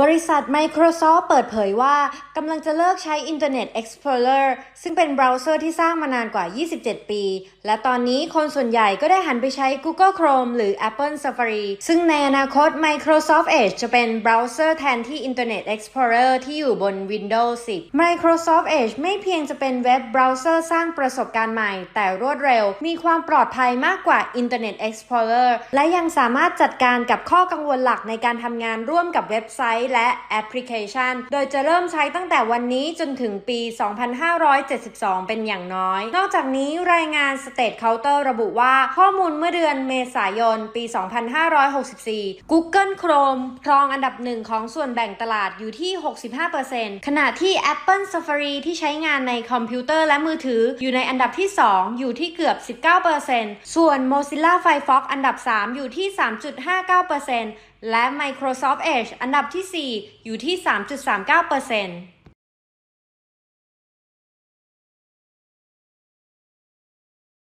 บริษัท Microsoft เปิดเผยว่ากำลังจะเลิกใช้ Internet Explorer ซึ่งเป็นเบราว์เซอร์ที่สร้างมานานกว่า 27 ปี และตอนนี้คนส่วนใหญ่ก็ได้หันไปใช้ Google Chrome หรือ Apple Safari ซึ่งในอนาคต Microsoft Edge จะเป็นเบราว์เซอร์แทนที่ Internet Explorer ที่อยู่บน Windows 10 Microsoft Edge ไม่เพียงจะเป็นเว็บเบราว์เซอร์สร้างประสบการณ์ใหม่ แต่รวดเร็ว มีความปลอดภัยมากกว่า Internet Explorer และยังสามารถจัดการกับข้อกังวลหลักในการทำงานร่วมกับเว็บไซต์และแอปพลิเคชัน โดยจะเริ่มใช้ตั้งแต่วันนี้จนถึงปี 2572 เป็นอย่างน้อย นอกจากนี้รายงาน State Counter ระบุว่าข้อมูลเมื่อเดือนเมษายน ปี 2564 Google Chrome ครองอันดับหนึ่งของส่วนแบ่งตลาดอยู่ที่ 65%ขณะที่ Apple Safari ที่ใช้งานในคอมพิวเตอร์และมือถืออยู่ในอันดับที่ 2 อยู่ที่เกือบ 19%ส่วน Mozilla Firefox อันดับ 3 อยู่ที่ 3.59%และ Microsoft Edge อันดับที่4 อยู่ที่ 3.39%